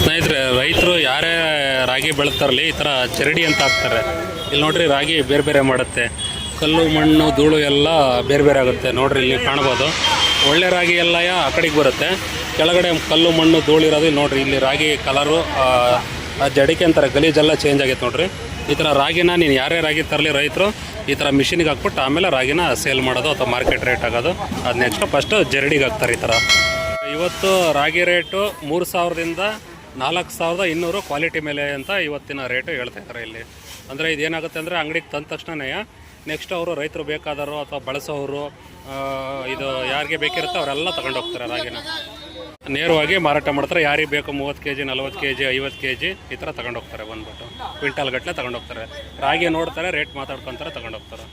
ಸ್ನೇಹಿತರೆ, ರೈತರು ಯಾರೇ ರಾಗಿ ಬೆಳೀತಾರಲ್ಲಿ ಈ ಥರ ಚರಡಿ ಅಂತ ಹಾಕ್ತಾರೆ. ಇಲ್ಲಿ ನೋಡ್ರಿ, ರಾಗಿ ಬೇರೆ ಬೇರೆ ಮಾಡುತ್ತೆ. ಕಲ್ಲು, ಮಣ್ಣು, ಧೂಳು ಎಲ್ಲ ಬೇರೆ ಬೇರೆ ಆಗುತ್ತೆ. ನೋಡ್ರಿ, ಇಲ್ಲಿ ಕಾಣ್ಬೋದು. ಒಳ್ಳೆ ರಾಗಿ ಎಲ್ಲ ಆ ಕಡೆಗೆ ಬರುತ್ತೆ. ಕೆಳಗಡೆ ಕಲ್ಲು, ಮಣ್ಣು, ಧೂಳು ಇರೋದು ನೋಡ್ರಿ. ಇಲ್ಲಿ ರಾಗಿ ಕಲರು ಜಡಿಕೆ ಅಂತಾರೆ ಗಲೀಜೆಲ್ಲ ಚೇಂಜ್ ಆಗೈತೆ ನೋಡ್ರಿ. ಈ ಥರ ರಾಗಿನ ನೀನು ಯಾರೇ ರಾಗಿ ತರಲಿ ರೈತರು, ಈ ಥರ ಮಿಷಿನಿಗೆ ಹಾಕ್ಬಿಟ್ಟು ಆಮೇಲೆ ರಾಗಿನ ಸೇಲ್ ಮಾಡೋದು ಅಥವಾ ಮಾರ್ಕೆಟ್ ರೇಟ್ ಆಗೋದು. ಅದು ನೆಕ್ಸ್ಟು ಫಸ್ಟು ಜರಡಿಗೆ ಹಾಕ್ತಾರೆ ಈ ಥರ. ಇವತ್ತು ರಾಗಿ ರೇಟು ಮೂರು ಸಾವಿರದಿಂದ ನಾಲ್ಕು ಸಾವಿರದ ಇನ್ನೂರು ಕ್ವಾಲಿಟಿ ಮೇಲೆ ಅಂತ ಇವತ್ತಿನ ರೇಟು ಹೇಳ್ತಾ ಇದ್ದಾರೆ ಇಲ್ಲಿ. ಅಂದರೆ ಇದೇನಾಗುತ್ತೆ ಅಂದರೆ ಅಂಗಡಿಗೆ ತಂದ ತಕ್ಷಣನೇ ನೆಕ್ಸ್ಟ್ ಅವರು ರೈತರು ಬೇಕಾದವರು ಅಥವಾ ಬಳಸೋರು ಇದು ಯಾರಿಗೆ ಬೇಕಿರುತ್ತೋ ಅವರೆಲ್ಲ ತಗೊಂಡು ಹೋಗ್ತಾರೆ ರಾಗಿನ. ನೇರವಾಗಿ ಮಾರಾಟ ಮಾಡ್ತಾರೆ. ಯಾರಿಗೆ ಬೇಕು ಮೂವತ್ತು ಕೆ ಜಿ ನಲ್ವತ್ತು ಕೆ ಜಿ ಐವತ್ತು ಕೆ ಜಿ ಈ ಥರ ತಗೊಂಡು ಹೋಗ್ತಾರೆ ಬಂದ್ಬಿಟ್ಟು. ಕ್ವಿಂಟಲ್ ಗಟ್ಟಲೆ ತಗೊಂಡು ಹೋಗ್ತಾರೆ. ರಾಗಿ ನೋಡ್ತಾರೆ, ರೇಟ್ ಮಾತಾಡ್ಕೊತಾರೆ, ತಗೊಂಡು ಹೋಗ್ತಾರೆ.